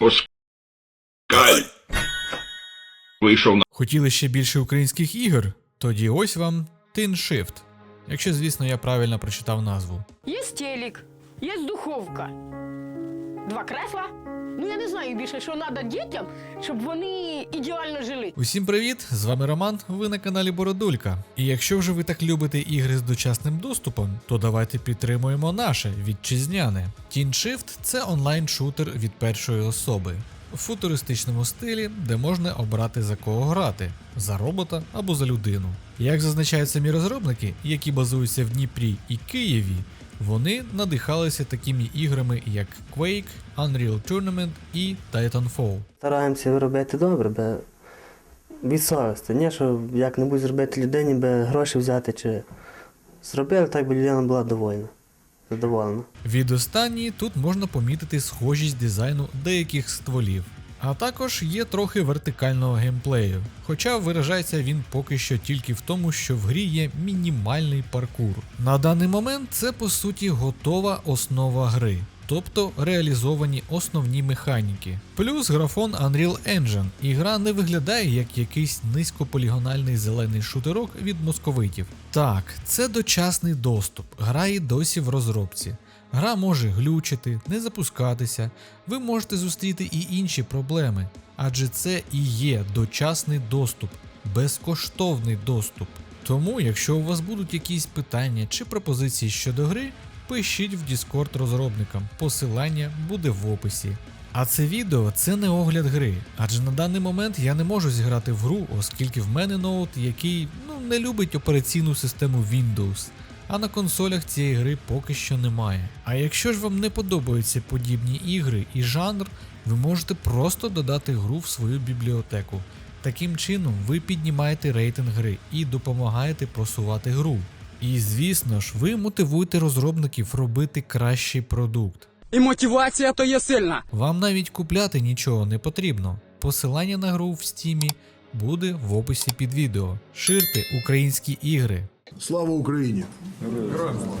Оскаль. Вийшов на Хотіли ще більше українських ігор? Тоді ось вам Тин Shift. Якщо, звісно, я правильно прочитав назву. Є телек, є духовка, два кресла. Ну я не знаю більше, що треба дітям, щоб вони ідеально. Усім привіт! З вами Роман. Ви на каналі Бородулька. І якщо вже ви так любите ігри з дочасним доступом, то давайте підтримуємо наше вітчизняне. Teen Shift – це онлайн-шутер від першої особи. У футуристичному стилі, де можна обрати за кого грати за робота або за людину. Як зазначають самі розробники, які базуються в Дніпрі і Києві, вони надихалися такими іграми, як Quake, Unreal Tournament і Titanfall. Стараємося робити добре, бо від совісті. Не, що як-небудь зробити людині, би гроші взяти чи зробили, так би людина була довольна. Задоволена. Від останньої тут можна помітити схожість дизайну деяких стволів. А також є трохи вертикального геймплею, хоча виражається він поки що тільки в тому, що в грі є мінімальний паркур. На даний момент це по суті готова основа гри, тобто реалізовані основні механіки. Плюс графон Unreal Engine, і гра не виглядає як якийсь низькополігональний зелений шутерок від московитів. Так, це дочасний доступ, гра і досі в розробці. Гра може глючити, не запускатися, ви можете зустріти і інші проблеми, адже це і є дочасний доступ, безкоштовний доступ. Тому, якщо у вас будуть якісь питання чи пропозиції щодо гри, пишіть в Discord розробникам, посилання буде в описі. А це відео це не огляд гри, адже на даний момент я не можу зіграти в гру, оскільки в мене ноут, який ну, не любить операційну систему Windows а на консолях цієї гри поки що немає. А якщо ж вам не подобаються подібні ігри і жанр, ви можете просто додати гру в свою бібліотеку. Таким чином ви піднімаєте рейтинг гри і допомагаєте просувати гру. І звісно ж, ви мотивуєте розробників робити кращий продукт. І мотивація то є сильна. Вам навіть купляти нічого не потрібно. Посилання на гру в стімі буде в описі під відео. Ширте українські ігри. Слава Україні! Героям слава!